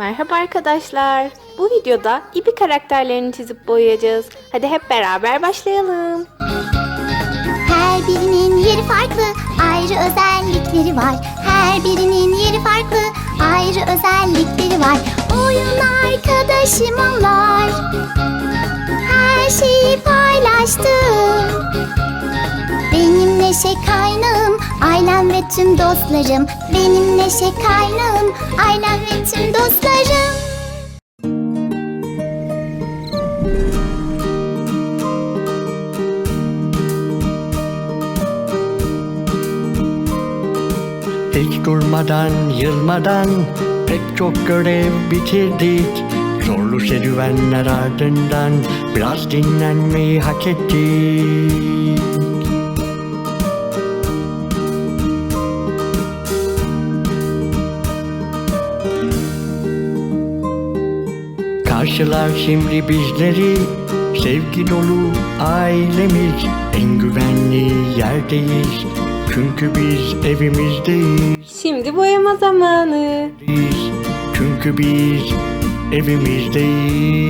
Merhaba arkadaşlar. Bu videoda İbi karakterlerini çizip boyayacağız. Hadi hep beraber başlayalım. Her birinin yeri farklı, ayrı özellikleri var. Her birinin yeri farklı, ayrı özellikleri var. Oyun arkadaşım onlar. Her şeyi paylaştım. Benim neşe kaynağım, ailem ve tüm dostlarım. Benim neşe kaynağım, ailem ve tüm dostlarım. Hiç durmadan, yılmadan pek çok görev bitirdik. Zorlu serüvenler ardından biraz dinlenmeyi hak ettik. Karşılar şimdi bizleri Sevgi dolu ailemiz. En güvenli yerdeyiz Çünkü biz evimizdeyiz. Şimdi boyama zamanı. biz Çünkü biz evimizdeyiz.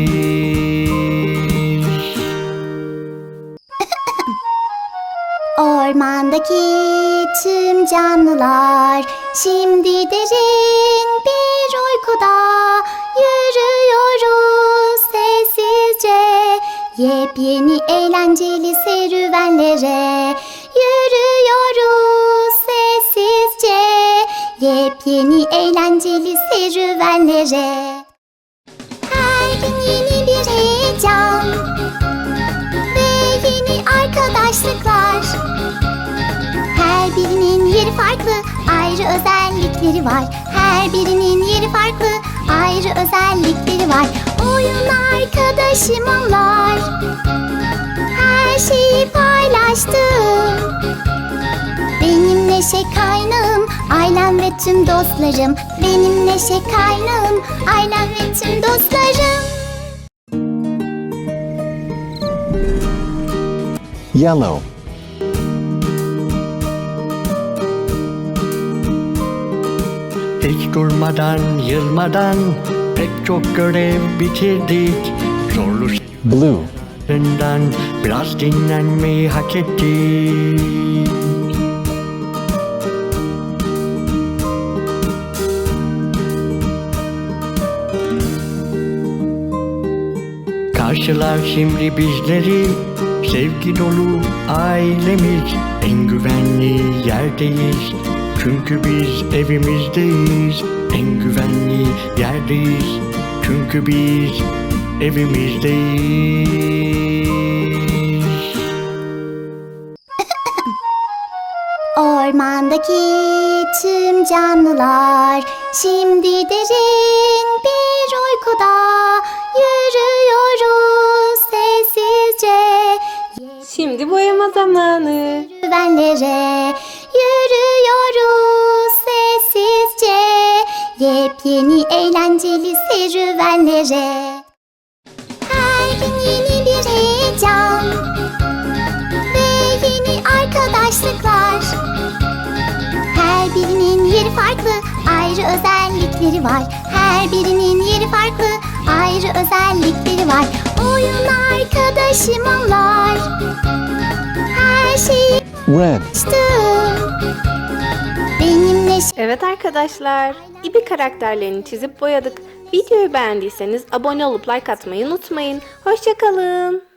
Ormandaki tüm canlılar şimdi derin bir uykuda yepyeni eğlenceli serüvenlere yürüyoruz sessizce yepyeni eğlenceli serüvenlere her gün yeni bir heyecan ve yeni arkadaşlıklar. Her birinin yeri farklı, ayrı özellikleri var. Her birinin yeri farklı, ayrı özellikleri var. Oyun arkadaşım onlar. Her şeyi paylaştım. Benim neşe kaynağım, ailem ve tüm dostlarım. Benim neşe kaynağım, ailem ve tüm dostlarım. Yellow. Hiç durmadan, yılmadan pek çok görev bitirdik. Zorlu Blue. serüvenden biraz dinlenmeyi hak ettik. Karşılar şimdi bizleri Sevgi dolu ailemiz En güvenli yerdeyiz Çünkü biz evimizdeyiz En güvenli yerdeyiz. Çünkü biz evimizdeyiz. Ormandaki tüm canlılar şimdi derin bir uykuda yürüyoruz sessizce. Şimdi boyama zamanı. serüvenlere yepyeni eğlenceli serüvenlere her gün yeni bir heyecan ve yeni arkadaşlıklar. Her birinin yeri farklı, ayrı özellikleri var. Her birinin yeri farklı, ayrı özellikleri var. Oyun arkadaşım onlar. Her şeyi Red. açtım. Benim neşe Evet arkadaşlar. İbi karakterlerini çizip boyadık. Videoyu beğendiyseniz abone olup like atmayı unutmayın. Hoşçakalın.